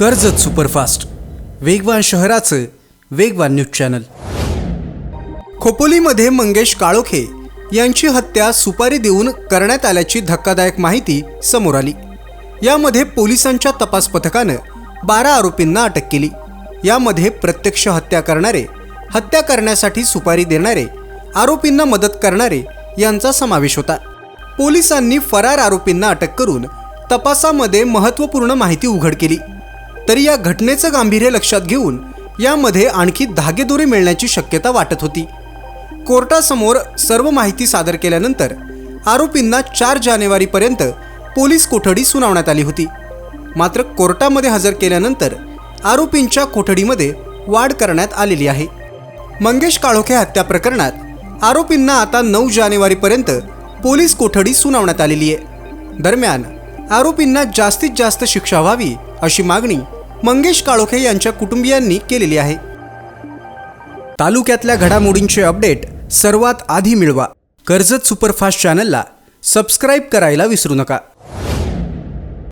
Karjat superfast. वेगवान शहराचं वेगवान न्यूज चॅनल. खोपोलीमध्ये मंगेश काळोखे यांची हत्या सुपारी देऊन करण्यात आल्याची धक्कादायक माहिती समोर आली. यामध्ये पोलिसांच्या तपास पथकानं बारा आरोपींना अटक केली. यामध्ये प्रत्यक्ष हत्या करणारे हत्या करण्यासाठी सुपारी देणारे आरोपींना मदत करणारे यांचा समावेश होता. पोलिसांनी फरार आरोपींना अटक करून तपासामध्ये महत्त्वपूर्ण माहिती उघड केली. तरी या घटनेचं गांभीर्य लक्षात घेऊन यामध्ये आणखी धागेदोरे मिळण्याची शक्यता वाटत होती. कोर्टासमोर सर्व माहिती सादर केल्यानंतर आरोपींना चार जानेवारीपर्यंत पोलीस कोठडी सुनावण्यात आली होती. मात्र कोर्टामध्ये हजर केल्यानंतर आरोपींच्या कोठडीमध्ये वाढ करण्यात आलेली आहे. मंगेश काळोखे हत्या प्रकरणात आरोपींना आता नऊ जानेवारीपर्यंत पोलीस कोठडी सुनावण्यात आलेली आहे. दरम्यान आरोपींना जास्तीत जास्त शिक्षा व्हावी अशी मागणी मंगेश काळोखे यांच्या कुटुंबियांनी केलेली आहे. तालुक्यातल्या घडामोडींचे अपडेट सर्वात आधी मिळवा. कर्जत सुपरफास्ट चॅनलला सबस्क्राईब करायला विसरू नका.